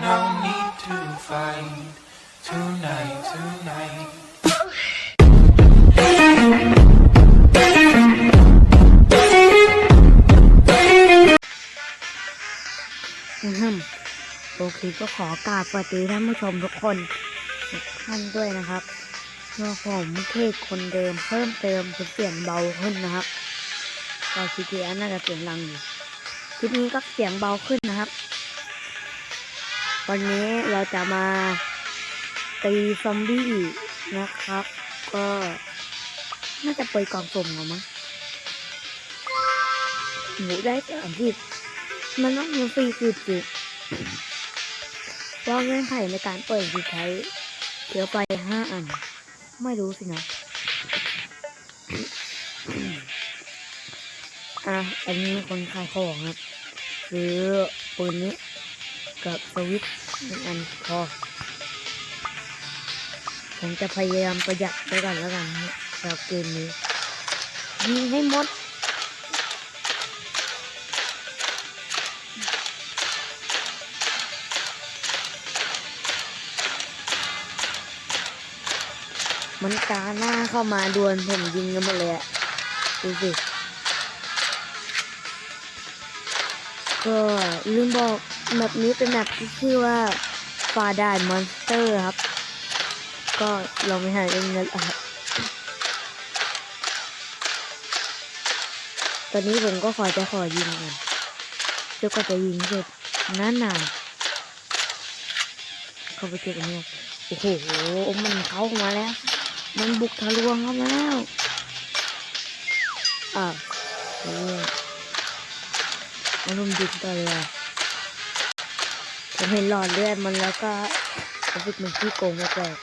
no need to fight tonight, tonight. โอเคก็ขอกราบสวัสดีท่านผู้ชมทุกคนทุกท่านด้วยนะครับเมื่อผมเทศคนเดิมเพิ่มเติมคือเสียงเบาขึ้นนะครับก็ GPS น่าจะเสียงดังอยู่คลิปนี้ก็เสียงเบาขึ้นนะครับ วันนี้เราจะมาตีซอมบี้นะครับ ก็น่าจะเปิดกล่องสุ่มหรอมั้งหนูได้สามสิบมันต้องมีฟรีสิบสิว่าเงื่อนไขในการเปิดคือใช้เขียวไปห้าอัน ไม่รู้สินะอะ อันนี้คนขายของครับซื้อปืนนี้ กับสวิตช์หนึ่งอันพอ ผมจะพยายามประหยัดไปก่อนแล้วกันสำหรับเกมนี้ ยิงให้หมดมันกาหน้าเข้ามาดวลผมยิงกันหมดเลยอะดูสิ ก็ลืมบอกแมปนี้เป็นแมปที่ชื่อว่าฟาดานมอนสเตอร์ครับ ก็ลองไปหาเองนะครับตอนนี้ผมก็ขอจะขอยิงก่อนเดี๋ยวก็จะยิงเสร็จนานนๆเข้าไปเก็บอันนี้ก่อนโอ้โหมันเข้ามาแล้ว มันบุกทะลวงเข้ามาแล้วอ่าวเฮ้ย อารมดิบต่อเลยผมเห็นหลอดเลือดมันแล้วก็รู้สึกเหมันขี้โกงแปลก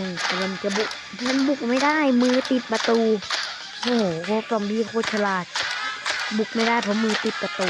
มึงมันจะบุกมันบุกไม่ได้มือติดประตู โอ้โหพวกซอมบี้โคตรฉลาด บุกไม่ได้เพราะมือติดประตู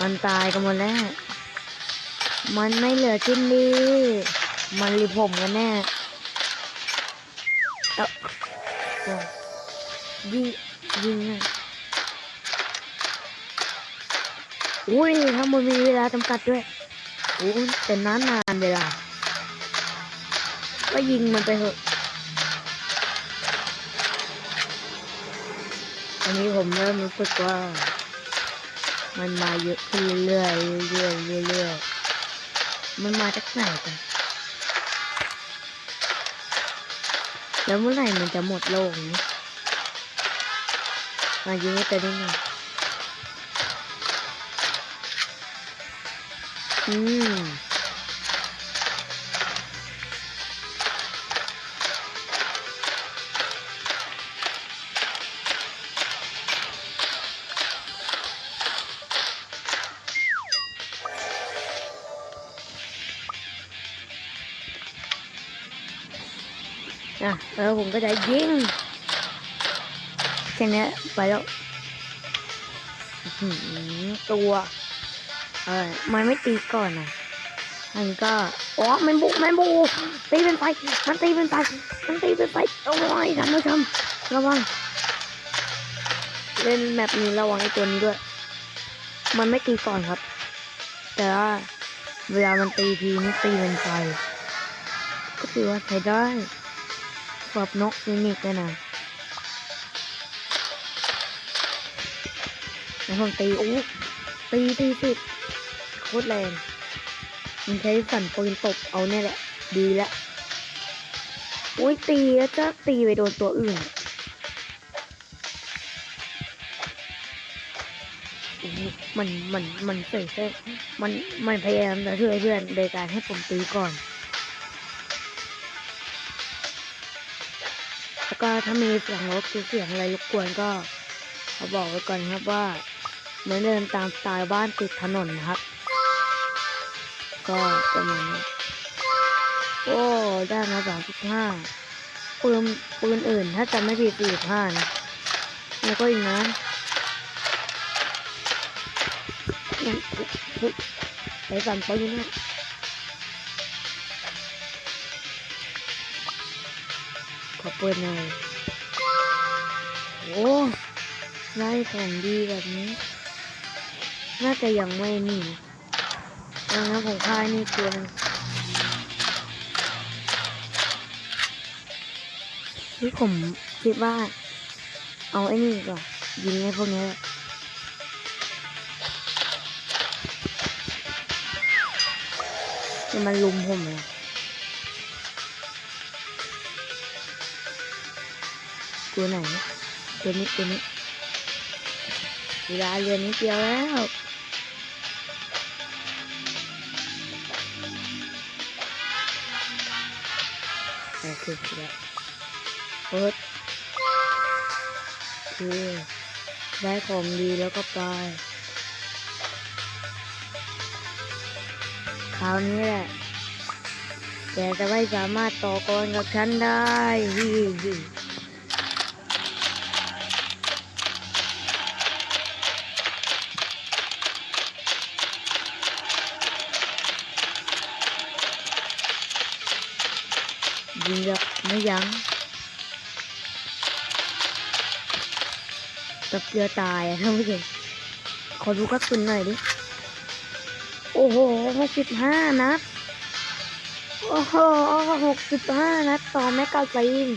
มันตายกันหมดแล้ว มันไม่เหลือชิ้นดีมันรีผมกันแน่เอ้าเดี๋ยวยิงยิงอะอุ้ยถ้ามันมีเวลาจำกัดด้วยโอ้ยแต่นานนานเวลา ก็ยิงมันไปเถอะ อันนี้ผมเริ่มรู้สึกว่า มันมาเยอะขึ้นเรื่อยเรื่อยเรื่อยเรื่อยมันมาจากไหนกัน แล้วเมื่อไหร่มันจะหมดโลกนี้มายิงให้เตได้ไงอืม อะแล้วผมก็จะยิงแค่นี้ไปแล้วตัวเออมันไม่ตีก่อนอะมันก็อ๋อมันบุกมันบุกตีเป็นไฟมันตีเป็นไฟมันตีเป็นไฟโอ้ยท่านผู้ชมระวังเล่นแมปนี้ระวังไอ้ตัวนี้ด้วย มันไม่ตีก่อนครับ แต่ว่าเวลามันตีทีนี่ตีเป็นไฟก็ถือว่าใช้ได้ กรอบนกฟินิกเลยนะแล้วผมตีโอ้ตีตีติดโคตรแรงมันใช้สันปืนตบเอาเนี่ยแหละ ดีล้วโอ้ยตีแล้วจะตีไปโดนตัวอื่นมันมันมันเสยเสมันมันพยายามจะช่วยเพื่อนโดยการให้ผมตีก่อน ก็ถ้ามีเสียงรถเสียงอะไรรบกวนก็ขอบอกไว้ก่อนครับว่าเหมือนเดินตามสไตล์บ้านติดถนนนะครับ ก็ประมาณนี้โอ้ได้มาสามสิบห้าปืนปืนอื่นถ้าจำไม่ผิดสี่สิบห้านะแล้วก็อีกนะยังไปสั่นไปืนนะ เปิดหน่อย โอ้ได้ของดีแบบนี้ น่าจะยังไม่นี่ดังนั้นผมค่ายนี่ตัวนึงที่ผมคิดว่า เอาไอ้นี่ก่อนยิงไอ้พวกนี้แหละจะมันลุมผมเลย ตัวไหน ตัวนี้ตัวนี้เวลาเรียนนิดเดียวแล้วโอเคแล้วเปิดคือได้ของดีแล้วก็ไปคราวนี้แหละแกจะไม่สามารถต่อกรกับฉันได้ ยิงแบบไม่ยัง้งกับเกลือตายอะท่านผู้ชมขอดูกระสุนหน่อยดิ โอ้โหหกสิบห้านัด โอ้โหหกสิบห้านัดต่อแมกกาซีน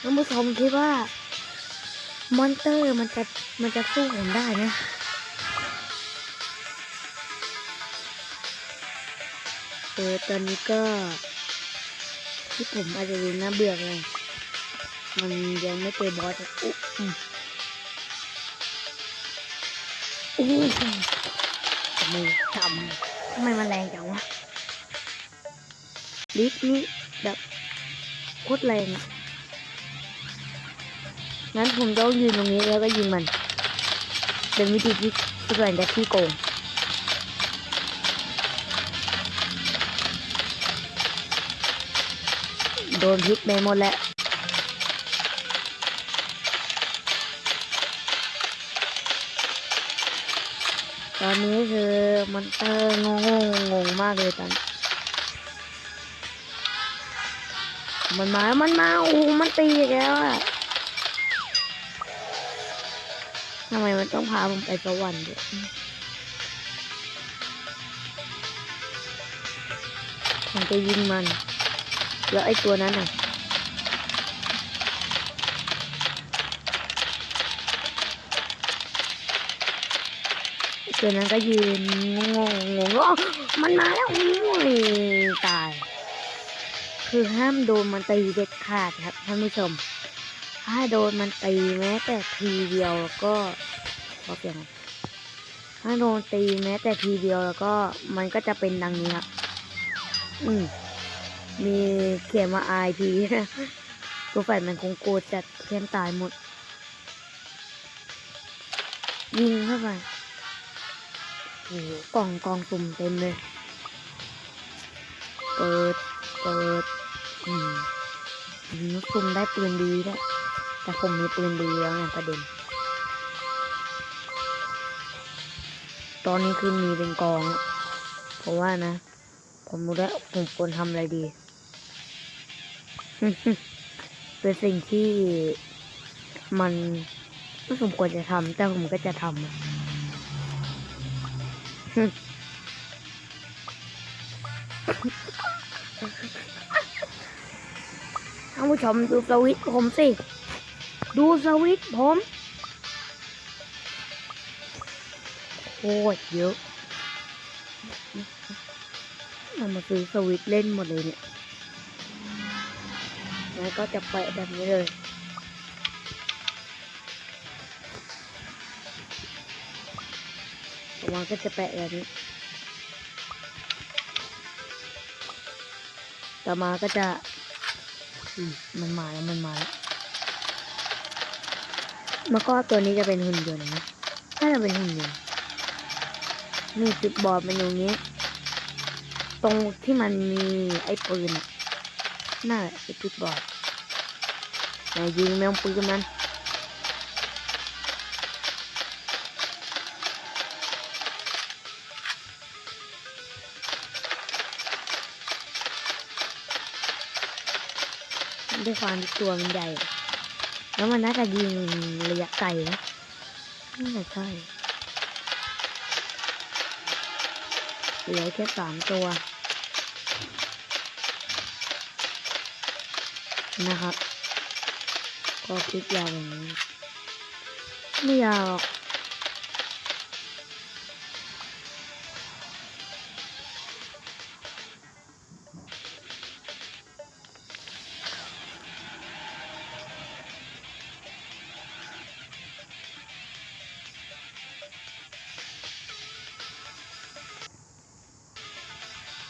ท่านผู้ชมคิดว่ามอนเตอร์มันจะมันจะสู้ผมได้ไหมเออตอนนี้ก็ ที่ผมอาจจะดูน่าเบื่อไงมันยังไม่เจอบอสอุ๊อืมโอ้ยมือทำทำไมมันแรงจังวะลิฟนี่แบบโคตรแรงอะงั้นผมต้องยืนตรงนี้แล้วก็ยิงมัน เป็นวิธีที่ที่แรงแต่ที่โกง โดนพิษไปหมดแล้วตอนนี้คือมันเตอร์งงงงงมากเลยตอนมันมา มันมาโอ้มันตีอีกแล้วอะทำไมมันต้องพาผมไปสวรรค์ด้วยผมจะยิงมัน แล้วไอ้ตัวนั้นอะตัวนั้นก็ยืนงงงงมันมาแล้วโอ้ยตาย คือห้ามโดนมันตีเด็ดขาดครับท่านผู้ชม ถ้าโดนมันตีแม้แต่ทีเดียวก็บอกอย่างนั้นถ้าโดนตีแม้แต่ทีเดียวแล้วก็มันก็จะเป็นดังนี้ครับ อืม มีเขียนมา IP ตัวฝ่ายมันคงโกรธจัดเพื่อนตายหมด ยิงเข้าไปโอ้โหกล่องกล่องสุ่มเต็มเลย เปิด เปิด อืมนุสุ่มได้ปืนดีด้วยแต่ผมมีปืนดีแล้วไงประเด็น ตอนนี้คือมีเป็นกอง เพราะว่านะ ผมรู้แล้วผมควรทำอะไรดี เป็นสิ่งที่มันไม่สมควรจะทำแต่ผมก็จะทำท่านผู้ชมดูสวิตผมสิ ดูสวิตผมโคตรเยอะเอามาซื้อสวิตเล่นหมดเลยเนี่ย แล้วก็จะแปะแบบนี้เลยต่อมาก็จะแปะแบบนี้ ต่อมาก็จะมันมาแล้วมันมาแล้วแล้วก็ตัวนี้จะเป็นหุ่นยนต์นะถ้าจะเป็นหุ่นยนต์นี่จุดบอดมันอยู่นี้ ตรงที่มันมีไอ้ปืนอะน่าไอ้จุดบอด อย่ายิงแมวปืนมันด้วยความตัวมันใหญ่ แล้วมันน่าจะยิงระยะไกลนะน่ใช่เหลือแค่สามตัว นะครับ ก็คิดยาวอย่างนี้ ไม่ยาวหรอก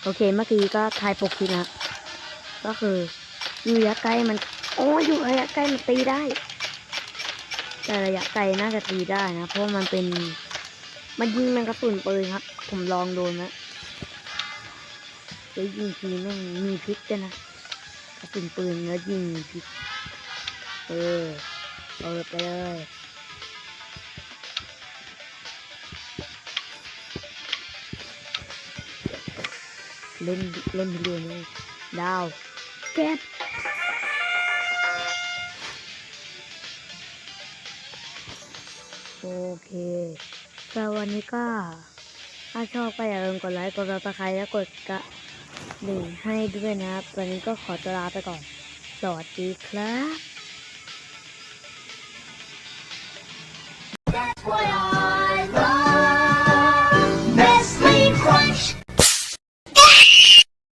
โอเคเมื่อกี้ก็ทายปกคิดนะ ก็คืออยู่ระยะไกล้มัน โอ้ยอยู่ระยะไกลมันตีได้ แต่ระยะไกลน่าจะตีได้นะ เพราะมันเป็น มันยิงแมงกระสุนปืนครับ ผมลองโดนนะแล้วยิงทีแม่งมีพิษด้วยนะกระสุนปืนแล้วยิงมีพิษเออเปิดไปเลยเล่นเล่นเรียนเลยดาวเก็บ เคสำหรับวันนี้ก็ถ้าชอบก็อย่าลืมกดไลค์ กดติดตามและกดกระดิ่งให้ด้วยนะครับ วันนี้ก็ขอตัวลาไปก่อน สวัสดีครับ